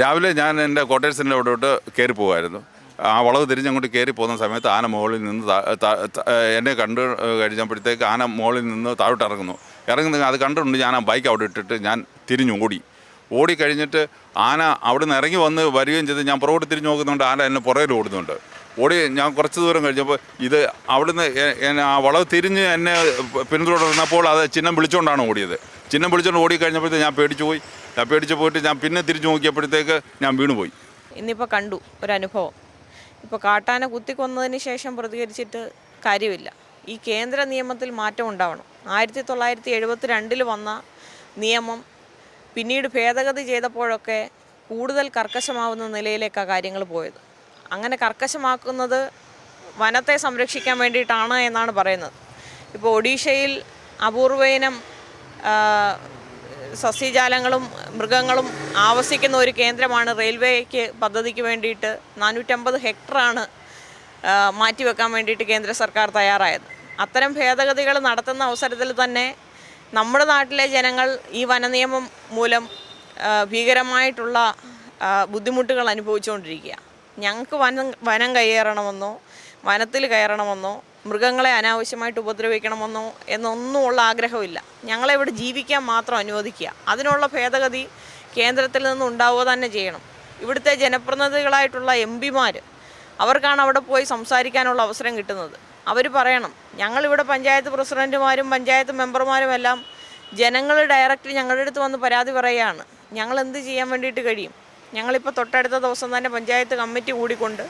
രാവിലെ ഞാൻ എന്റെ കോട്ടേഴ്സിന്റെ അവിടോട്ട് കയറി പോകുമായിരുന്നു ആ വളവ് തിരിഞ്ഞ് അങ്ങോട്ട് കയറി പോകുന്ന സമയത്ത് ആന മുകളിൽ നിന്ന് എന്നെ കണ്ടു കഴിഞ്ഞപ്പോഴത്തേക്ക് ആന മുകളിൽ നിന്ന് താഴോട്ട് ഇറങ്ങുന്നു. ഇറങ്ങുന്ന അത് കണ്ടിട്ടുണ്ട് ഞാൻ ആ ബൈക്ക് അവിടെ ഇട്ടിട്ട് ഞാൻ തിരിഞ്ഞു ഓടി. ഓടി കഴിഞ്ഞിട്ട് ആന അവിടെ നിന്ന് ഇറങ്ങി വന്ന് വരികയും ചെയ്ത് ഞാൻ പുറകോട്ട് തിരിഞ്ഞു നോക്കുന്നുണ്ട്. ആന എന്നെ പുറകിൽ ഓടുന്നുണ്ട്. ഓടി ഞാൻ കുറച്ച് ദൂരം കഴിഞ്ഞപ്പോൾ ഇത് അവിടുന്ന് ആ വളവ് തിരിഞ്ഞ് എന്നെ പിന്തുടർന്നപ്പോൾ അത് ചിഹ്നം വിളിച്ചുകൊണ്ടാണ് ഓടിയത്. ചിഹ്നം വിളിച്ചുകൊണ്ട് ഓടി കഴിഞ്ഞപ്പോഴത്തേക്ക് ഞാൻ പേടിച്ചു പോയി. ഞാൻ പേടിച്ച് പോയിട്ട് ഞാൻ പിന്നെ തിരിച്ചു നോക്കിയപ്പോഴത്തേക്ക് ഞാൻ വീണുപോയി. ഇന്നിപ്പോൾ കണ്ടു ഒരനുഭവം. ഇപ്പോൾ കാട്ടാന കുത്തിക്കൊന്നതിന് ശേഷം പ്രതികരിച്ചിട്ട് കാര്യമില്ല. ഈ കേന്ദ്ര നിയമത്തിൽ മാറ്റം ഉണ്ടാവണം. ആയിരത്തി തൊള്ളായിരത്തി എഴുപത്തി രണ്ടിൽ വന്ന നിയമം പിന്നീട് ഭേദഗതി ചെയ്തപ്പോഴൊക്കെ കൂടുതൽ കർക്കശമാവുന്ന നിലയിലേക്കാണ് കാര്യങ്ങൾ പോയത്. അങ്ങനെ കർക്കശമാക്കുന്നത് വനത്തെ സംരക്ഷിക്കാൻ വേണ്ടിയിട്ടാണ് എന്നാണ് പറയുന്നത്. ഇപ്പോൾ ഒഡീഷയിൽ അപൂർവയിനം ആ, സസ്യജാലങ്ങളും മൃഗങ്ങളും ആവസിക്കുന്ന ഒരു കേന്ദ്രമാണ് റെയിൽവേക്ക് പദ്ധതിക്ക് വേണ്ടിയിട്ട് നാനൂറ്റമ്പത് ഹെക്ടറാണ് മാറ്റിവെക്കാൻ വേണ്ടിയിട്ട് കേന്ദ്ര സർക്കാർ തയ്യാറായത്. അത്തരം ഭേദഗതികൾ നടത്തുന്ന അവസരത്തിൽ തന്നെ നമ്മുടെ നാട്ടിലെ ജനങ്ങൾ ഈ വനനിയമം മൂലം ഭീകരമായിട്ടുള്ള ബുദ്ധിമുട്ടുകൾ അനുഭവിച്ചുകൊണ്ടിരിക്കുക ഞങ്ങൾക്ക് വനം വനം കയ്യേറണമെന്നോ വനത്തിൽ കയറണമെന്നോ മൃഗങ്ങളെ അനാവശ്യമായിട്ട് ഉപദ്രവിക്കണമെന്നോ എന്നൊന്നും ഉള്ള ആഗ്രഹമില്ല. ഞങ്ങളെ ഇവിടെ ജീവിക്കാൻ മാത്രം അനുവദിക്കുക. അതിനുള്ള ഭേദഗതി കേന്ദ്രത്തിൽ നിന്ന് ഉണ്ടാവുക തന്നെ ചെയ്യണം. ഇവിടുത്തെ ജനപ്രതിനിധികളായിട്ടുള്ള എം പിമാർ അവർക്കാണ് അവിടെ പോയി സംസാരിക്കാനുള്ള അവസരം കിട്ടുന്നത്. അവർ പറയണം ഞങ്ങളിവിടെ പഞ്ചായത്ത് പ്രസിഡന്റുമാരും പഞ്ചായത്ത് മെമ്പർമാരും എല്ലാം ജനങ്ങൾ ഡയറക്റ്റ് ഞങ്ങളുടെ അടുത്ത് വന്ന് പരാതി പറയുകയാണ്. ഞങ്ങൾ എന്ത് ചെയ്യാൻ വേണ്ടിയിട്ട് കഴിയും? ഞങ്ങളിപ്പോൾ തൊട്ടടുത്ത ദിവസം തന്നെ പഞ്ചായത്ത് കമ്മിറ്റി കൂടിക്കൊണ്ട്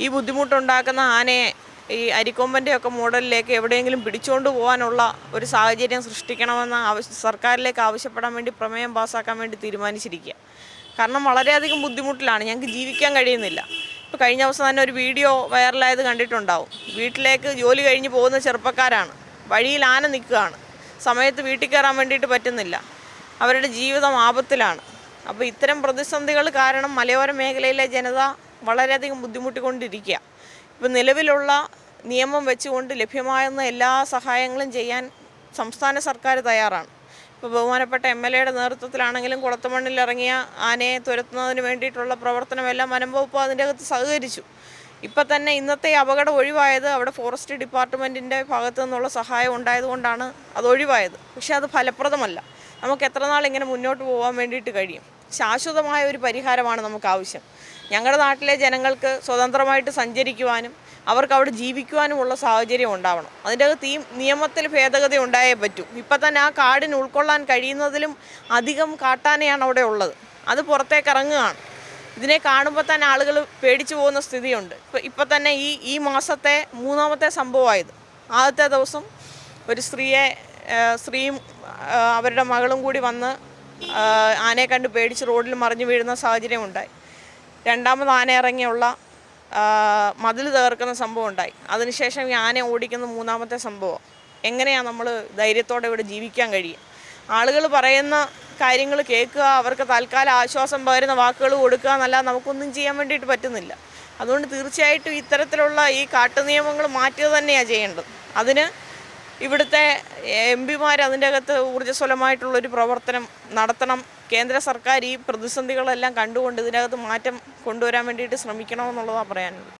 ഈ ബുദ്ധിമുട്ടുണ്ടാക്കുന്ന ആനയെ ഈ അരിക്കൊമ്പന്റെ ഒക്കെ മോഡലിലേക്ക് എവിടെയെങ്കിലും പിടിച്ചുകൊണ്ട് പോകാനുള്ള ഒരു സാഹചര്യം സൃഷ്ടിക്കണമെന്ന് ആവശ്യ സർക്കാരിലേക്ക് ആവശ്യപ്പെടാൻ വേണ്ടി പ്രമേയം പാസ്സാക്കാൻ വേണ്ടി തീരുമാനിച്ചിരിക്കുക. കാരണം വളരെയധികം ബുദ്ധിമുട്ടിലാണ്. ഞങ്ങൾക്ക് ജീവിക്കാൻ കഴിയുന്നില്ല. ഇപ്പോൾ കഴിഞ്ഞ ദിവസം തന്നെ ഒരു വീഡിയോ വൈറലായത് കണ്ടിട്ടുണ്ടാവും. വീട്ടിലേക്ക് ജോലി കഴിഞ്ഞ് പോകുന്ന ചെറുപ്പക്കാരാണ്. വഴിയിൽ ആന നിൽക്കുകയാണ്. സമയത്ത് വീട്ടിൽ കയറാൻ വേണ്ടിയിട്ട് പറ്റുന്നില്ല. അവരുടെ ജീവിതം ആപത്തിലാണ്. അപ്പോൾ ഇത്തരം പ്രതിസന്ധികൾ കാരണം മലയോര മേഖലയിലെ ജനത വളരെയധികം ബുദ്ധിമുട്ടിക്കൊണ്ടിരിക്കുക. ഇപ്പം നിലവിലുള്ള നിയമം വെച്ചുകൊണ്ട് ലഭ്യമാകുന്ന എല്ലാ സഹായങ്ങളും ചെയ്യാൻ സംസ്ഥാന സർക്കാർ തയ്യാറാണ്. ഇപ്പോൾ ബഹുമാനപ്പെട്ട എം എൽ എയുടെ നേതൃത്വത്തിലാണെങ്കിലും കുളത്തുമണ്ണിൽ ഇറങ്ങിയ ആനയെ തുരത്തുന്നതിന് വേണ്ടിയിട്ടുള്ള പ്രവർത്തനമെല്ലാം വനം വകുപ്പ് അതിന്റെ അകത്ത് സഹകരിച്ചു. ഇപ്പം തന്നെ ഇന്നത്തെ അപകടം ഒഴിവായത് അവിടെ ഫോറസ്റ്റ് ഡിപ്പാർട്ട്മെന്റിന്റെ ഭാഗത്തു നിന്നുള്ള സഹായം ഉണ്ടായതുകൊണ്ടാണ് അത് ഒഴിവായത്. പക്ഷേ അത് ഫലപ്രദമല്ല. നമുക്ക് എത്ര നാൾ ഇങ്ങനെ മുന്നോട്ട് പോകാൻ വേണ്ടിയിട്ട് കഴിയും? ശാശ്വതമായ ഒരു പരിഹാരമാണ് നമുക്ക് ആവശ്യം. ഞങ്ങളുടെ നാട്ടിലെ ജനങ്ങൾക്ക് സ്വതന്ത്രമായിട്ട് സഞ്ചരിക്കുവാനും അവർക്ക് അവിടെ ജീവിക്കുവാനുമുള്ള സാഹചര്യം ഉണ്ടാവണം. അതിന്റെ അകത്ത് ഈ നിയമത്തിൽ ഭേദഗതി ഉണ്ടായേ പറ്റൂ. ഇപ്പം തന്നെ ആ കാടിന് ഉൾക്കൊള്ളാൻ കഴിയുന്നതിലും അധികം കാട്ടാനയാണ് അവിടെ ഉള്ളത്. അത് പുറത്തേക്ക് ഇറങ്ങുകയാണ്. ഇതിനെ കാണുമ്പോൾ തന്നെ ആളുകൾ പേടിച്ചു പോകുന്ന സ്ഥിതിയുണ്ട്. ഇപ്പം ഇപ്പം തന്നെ ഈ ഈ മാസത്തെ മൂന്നാമത്തെ സംഭവമായത്. ആദ്യത്തെ ദിവസം ഒരു സ്ത്രീയെ സ്ത്രീയും അവരുടെ മകളും കൂടി വന്ന് ആനയെ കണ്ട് പേടിച്ച് റോഡിൽ മറിഞ്ഞു വീഴുന്ന സാഹചര്യം ഉണ്ടായി രണ്ടാമത് ആന ഇറങ്ങിയുള്ള മതിൽ തകർക്കുന്ന സംഭവം ഉണ്ടായി. അതിനുശേഷം ഈ ആന ഓടിക്കുന്ന മൂന്നാമത്തെ സംഭവം. എങ്ങനെയാണ് നമ്മൾ ധൈര്യത്തോടെ ഇവിടെ ജീവിക്കാൻ കഴിയുക ആളുകൾ പറയുന്ന കാര്യങ്ങൾ കേൾക്കുക അവർക്ക് തൽക്കാലം ആശ്വാസം പകരുന്ന വാക്കുകൾ കൊടുക്കുക എന്നല്ലാതെ നമുക്കൊന്നും ചെയ്യാൻ വേണ്ടിയിട്ട് പറ്റുന്നില്ല. അതുകൊണ്ട് തീർച്ചയായിട്ടും ഇത്തരത്തിലുള്ള ഈ കാട്ടുനിയമങ്ങൾ മാറ്റുക തന്നെയാണ് ചെയ്യേണ്ടത്. അതിന് ഇവിടുത്തെ എം പിമാർ അതിന്റെ അകത്ത് ഊർജസ്വലമായിട്ടുള്ളൊരു പ്രവർത്തനം നടത്തണം. കേന്ദ്ര സർക്കാർ ഈ പ്രതിസന്ധികളെല്ലാം കണ്ടുകൊണ്ട് ഇതിനകത്ത് മാറ്റം കൊണ്ടുവരാൻ വേണ്ടിയിട്ട് ശ്രമിക്കണമെന്നുള്ളതാണ് പറയാനുള്ളത്.